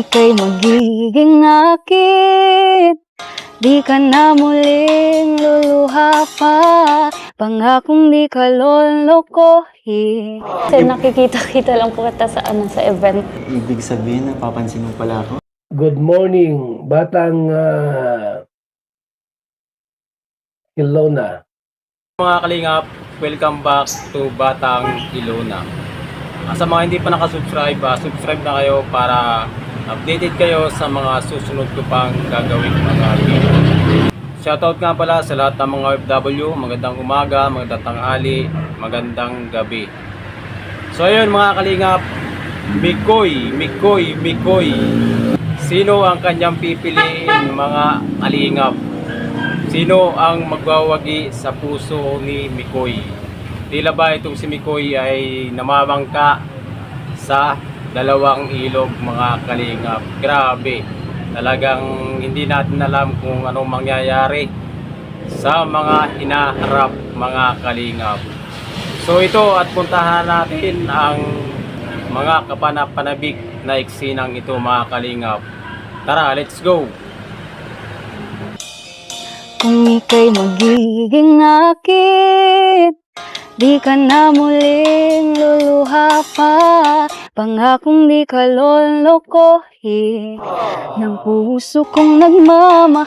ika'y magiging akin Di ka na muling luluha pa Pangakong di ka lolokohin Kasi nakikita-kita lang po kita sa, ano, sa event Ibig sabihin, napapansin mo pala ako. Good morning, Batang uh, Ilona. Mga kalingap, welcome back to Batang Ilona. Sa mga hindi pa nakasubscribe, ah, subscribe na kayo para updated kayo sa mga susunod ko pang gagawin mga video. Shoutout nga pala sa lahat ng mga OFW, magandang umaga, magandang tanghali, magandang gabi. So ayun mga kalingap, Mikoy, Mikoy, Mikoy. Sino ang kanyang pipiliin mga kalingap? Sino ang magwawagi sa puso ni Mikoy? Tila ba itong si Mikoy ay namamangka sa dalawang ilog mga kalingap? Grabe. Talagang hindi natin alam kung anong mangyayari sa mga hinaharap mga kalingap. So ito at puntahan natin ang mga kapanapanabik na eksinang ito mga kalingap. Tara, let's go! Kung ika'y magiging akin Di ka na muling luluha pa. Pangakong di ka lolokohin. Ng puso kong nagmamahal.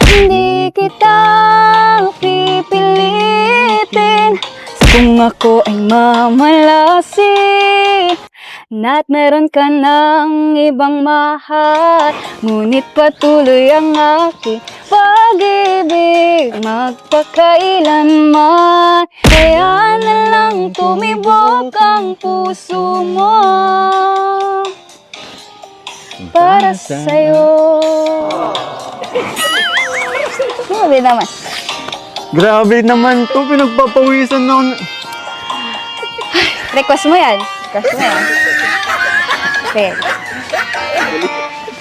Hindi kita pipilitin. Kung ako ay mamalasin Na't meron ka ng ibang mahal Ngunit patuloy ang aking pag-ibig. Magpakailanman Kaya na lang tumibok ang puso mo. Para sa'yo. Grabe naman. Grabe naman to, pinagpapawisan na ako. Request mo yan. Request mo yan Okay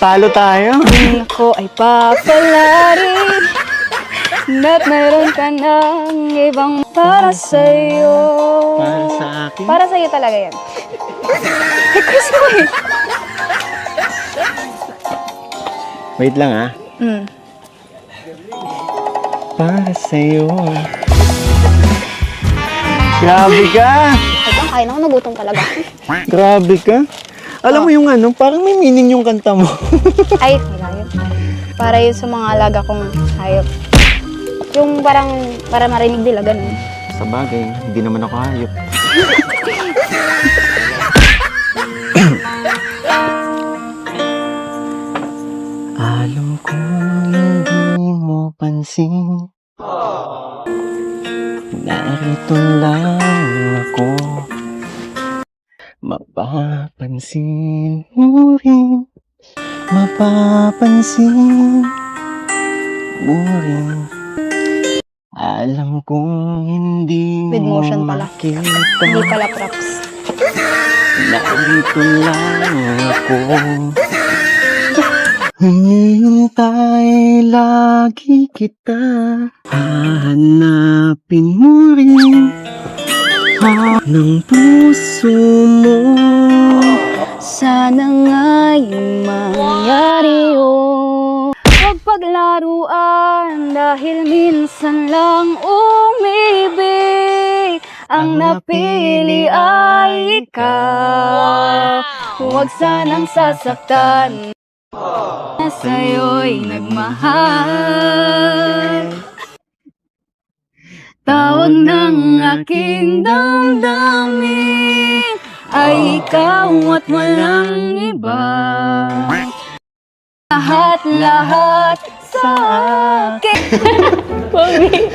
Talo tayo. Kung ako ay papalarin Na't meron ka ng ibang para sa'yo Para sa akin. Para sa'yo talaga yan Request mo eh Wait lang ah. mm. Para sa'yo. Grabe ka! Ito, kaya na ako nagutom talaga Grabe ka! Alam mo yung ano, parang may meaning yung kanta mo. Ay, hayop Para yun sa mga alaga kong hayop. Yung parang, para marinig nila, ganun. Sa bagay, hindi naman ako hayop. Alam ko hindi mo pansin. Narito lang ako Mapapansin mo rin Mapapansin mo rin Alam kong hindi With mo motion pala. makita. Hindi pala props. Narito lang ako. Hinihintay lagi kita Hahanapin mo rin ha, Ng puso mo. Sana nga'y mangyari yun Huwag paglaruan dahil minsan lang umibig. Ang napili ay ikaw. Huwag sanang sasaktan. Na sa'yo'y nagmahal Tawag ng aking damdamin. Ay ikaw at walang iba. Lahat-lahat sa akin. Pogi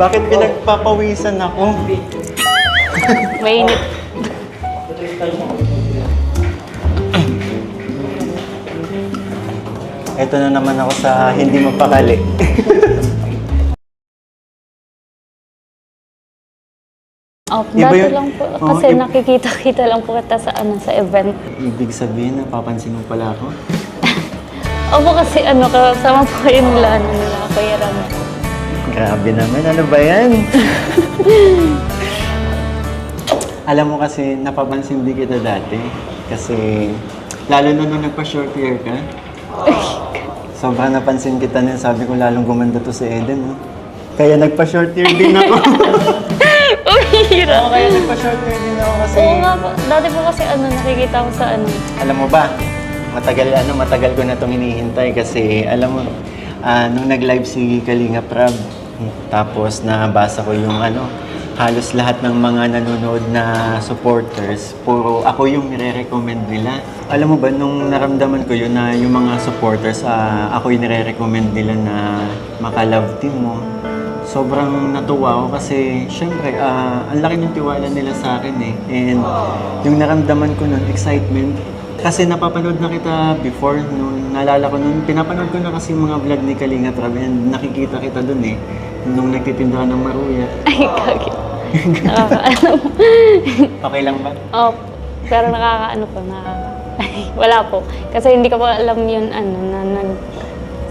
Bakit pinagpapawisan ako? Mainit Ito na naman ako sa hindi mapakali Oh, Iba dati yun- lang po, Oo, kasi nakikita-kita lang po kita sa, ano, sa event. Ibig sabihin, napapansin mo pala ako? Opo kasi ano, kasama po kayo nila, ano, nila, Kuya Ram. Grabe naman, ano ba yan? Alam mo kasi, napapansin din kita dati. Kasi, lalo na nung nagpa-short hair ka. Sobrang napansin kita na sabi ko lalong gumanda to si Eden. No? Kaya nagpa-short hair din ako. Hira. Oo, kaya nagpa-short hair din ako kasi... Oo nga po. Dati po kasi ano, nakikita ko sa ano. Alam mo ba, matagal ano, matagal ko na itong hinihintay kasi alam mo, ah, nung nag-live si Kalinga Prab, tapos nabasa ko yung ano, halos lahat ng mga nanonood na supporters, puro ako yung nire-recommend nila. Alam mo ba, nung naramdaman ko yun na yung mga supporters, ah, ako yung nire-recommend nila na maka-love team mo, sobrang natuwa ako kasi syempre, ah, ang laki ng tiwala nila sa akin eh. And yung naramdaman ko nun, excitement. Kasi napapanood na kita before, nung naalala ko nun, pinapanood ko na kasi yung mga vlog ni Kalinga Prab and nakikita kita dun eh. Nung nagtitinda ng maruya. Ay, kagi. Nakakaano. Okay lang ba? oh, pero nakakaano po, nakaka... Wala po. Kasi hindi ko po alam yun, ano, na nag...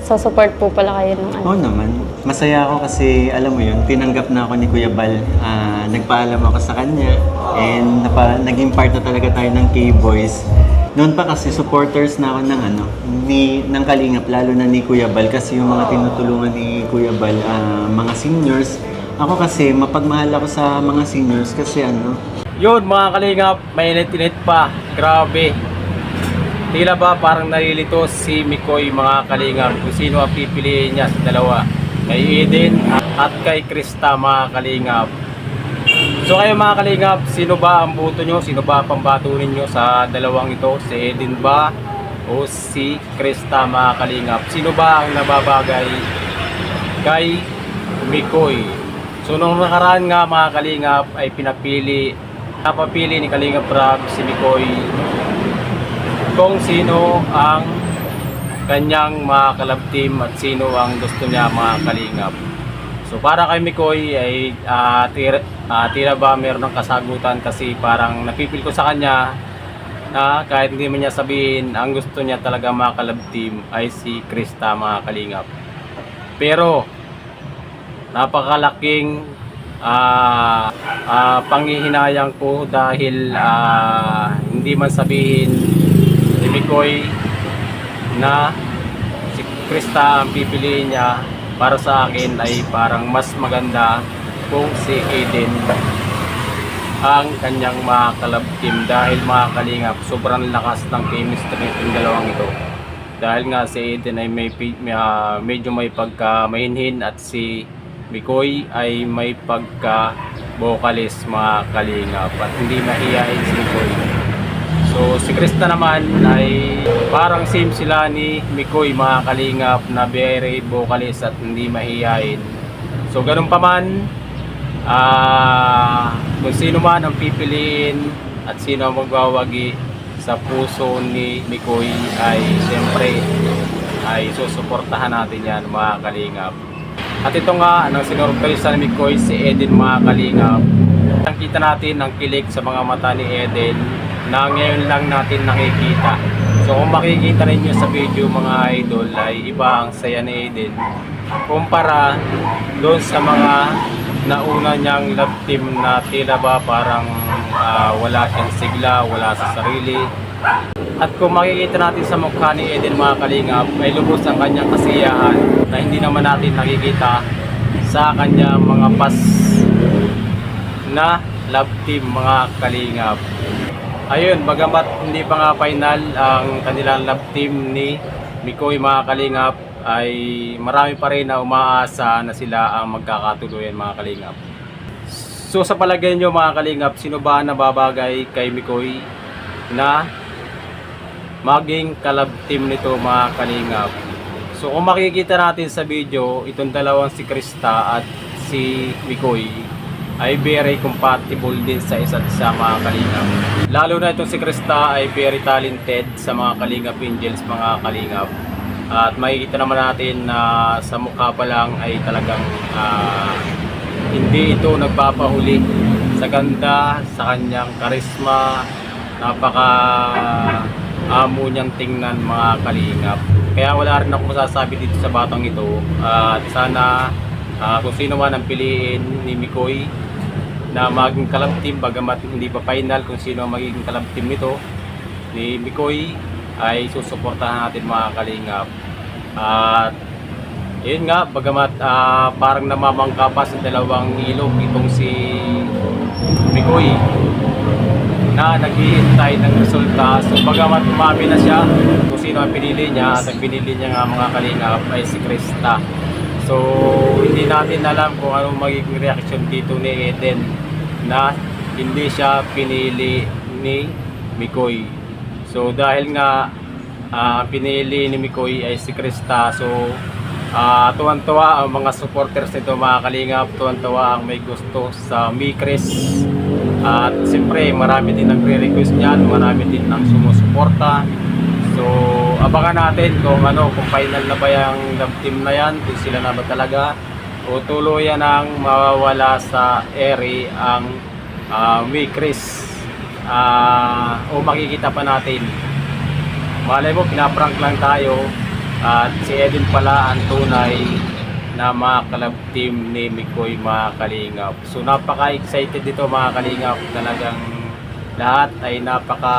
So, support po pala kayo ng ano. Oo naman. Masaya ako kasi, alam mo yun, tinanggap na ako ni Kuya Bal. Ah, nagpaalam ako sa kanya. And napa, naging part na talaga tayo ng K-Boys. Noon pa kasi supporters na ako ng ano, ni ng Kalingap lalo na ni Kuya Bal kasi yung mga tinutulungan ni Kuya Bal ah, mga seniors. Ako kasi mapagmahal ako sa mga seniors kasi ano, Yun mga kalingap, mainit-init pa. Grabe. Tila ba parang nalilito si Mikoy mga kalingap kung sino ang pipiliin niya sa dalawa. Kay Eden at kay Krista mga kalingap. So kayo mga kalingap, sino ba ang buto nyo? Sino ba ang pambato ninyo sa dalawang ito? Si Eden ba o si Krista mga kalingap? Sino ba ang nababagay kay Mikoy? So nung nakaraan nga mga kalingap ay pinapili napapili ni Kalingap Rab si Mikoy kung sino ang kanyang mga kalab team at sino ang gusto niya mga kalingap. So para kay Mikoy ay ah, tira, ah, tira ba meron ng kasagutan kasi parang napipil ko sa kanya na kahit hindi man niya sabihin ang gusto niya talaga mga kalab team ay si Krista mga kalingap. Pero napakalaking ah ah, panghihinayang ko dahil ah, hindi man sabihin ni Mikoy na si Krista ang pipiliin niya para sa akin ay parang mas maganda kung si Eden ang kanyang mga kalab dahil mga kalingap sobrang lakas ng chemistry ng dalawang ito. Dahil nga si Eden ay may, may, ah, medyo may pagka mahinhin at si Mikoy ay may pagka vocalist mga kalingap at hindi mahihain si Mikoy so si Krista naman ay parang same sila ni Mikoy mga kalingap na very vocalist at hindi mahihain so ganun pa man ah kung sino man ang pipiliin at sino ang magwawagi sa puso ni Mikoy ay siyempre ay susuportahan natin yan mga kalingap at ito nga, ang sinurpresa ni Mikoy si Eden mga kalingap. Nakita natin ang kilig sa mga mata ni Eden na ngayon lang natin nakikita. So kung makikita ninyo sa video mga idol ay iba ang saya ni Eden kumpara doon sa mga nauna niyang love team na tila ba parang ah, wala siyang sigla, wala sa sarili. At kung makikita natin sa mukha ni Eden mga kalingap, ay lubos ang kanyang kasiyahan na hindi naman natin nakikita sa kanyang mga pas na love team mga kalingap. Ayun, bagamat hindi pa nga final ang kanilang love team ni Mikoy mga kalingap, ay marami pa rin na umaasa na sila ang magkakatuluyan mga kalingap. So sa palagay nyo mga kalingap, sino ba ang nababagay kay Mikoy na maging kalab team nito mga kalingap. So kung makikita natin sa video, itong dalawang si Krista at si Mikoy ay very compatible din sa isa't isa mga kalingap. Lalo na itong si Krista ay very talented sa mga kalingap angels mga kalingap. At makikita naman natin na sa mukha pa lang ay talagang ah, hindi ito nagpapahuli sa ganda, sa kanyang karisma, napaka amo niyang tingnan mga kalingap. Kaya wala rin ako masasabi dito sa batang ito. At sana ah, kung sino man ang piliin ni Mikoy na maging club team bagamat hindi pa final kung sino ang magiging club team nito ni Mikoy ay susuportahan natin mga kalingap. At yun nga, bagamat ah, parang namamangka pa sa dalawang ilog itong si Mikoy na naghihintay ng resulta. So bagamat umami na siya kung sino ang pinili niya at ang pinili niya nga mga kalingap ay si Krista. So hindi natin alam kung anong magiging reaction dito ni Eden na hindi siya pinili ni Mikoy. So dahil nga ah, pinili ni Mikoy ay si Krista so ah, tuwan-tuwa ang mga supporters nito mga kalingap tuwan-tuwa ang may gusto sa Mikris at siyempre marami din nagre-request niyan marami din ang sumusuporta. So abangan natin kung ano kung final na ba yung love team na yan kung sila na ba talaga o tuluyan ang mawawala sa ere ang uh, Mikris Ah, o makikita pa natin. Malay mo pinaprank lang tayo at si Edin pala ang tunay na mga club team ni Mikoy mga kalingap so napaka-excited dito mga kalingap talagang lahat ay napaka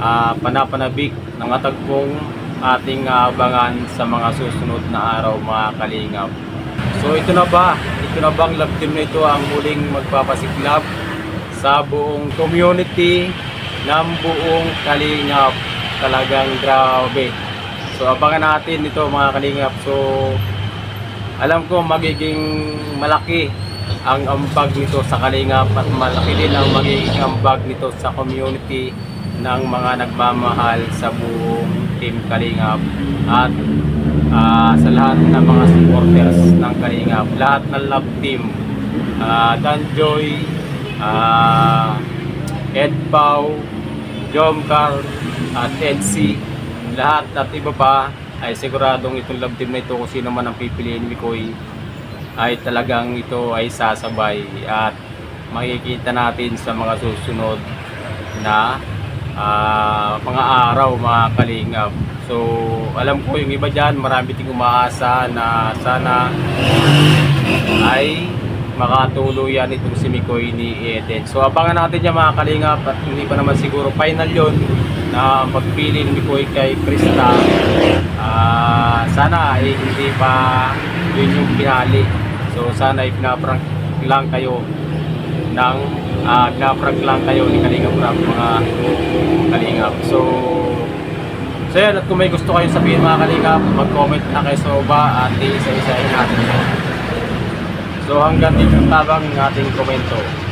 ah, panapanabik ng atagpong ating abangan sa mga susunod na araw mga kalingap so ito na ba ito na bang love team na ito ang muling magpapasiklab sa buong community ng buong Kalingap. Talagang grabe. So abangan natin ito mga Kalingap. So alam ko magiging malaki ang ambag nito sa Kalingap at malaki din ang magiging ambag nito sa community ng mga nagmamahal sa buong Team Kalingap at ah, sa lahat ng mga supporters ng Kalingap. Lahat ng love team. Uh, Danjoy, ah Ed Pau, Jomcar, at EDC, lahat at iba pa ay siguradong itong love team na ito kung sino man ang pipiliin ni Mikoy ay talagang ito ay sasabay at makikita natin sa mga susunod na ah, mga araw mga kalingap so alam ko yung iba dyan marami ting umaasa na sana ay makatuluyan itong si Mikoy ni Eden. So abangan natin yan mga kalingap at hindi pa naman siguro final yon na pagpili ni Mikoy kay Krista. Sana ay hindi pa yun yung pinali. So sana ay pinaprank lang kayo ng uh, pinaprank lang kayo ni Kalingap Rap mga kalingap. So So yan, at kung may gusto kayong sabihin mga kalingap, mag-comment na kayo sa baba at isa-isahin natin. So hanggang dito tabang ng ating komento.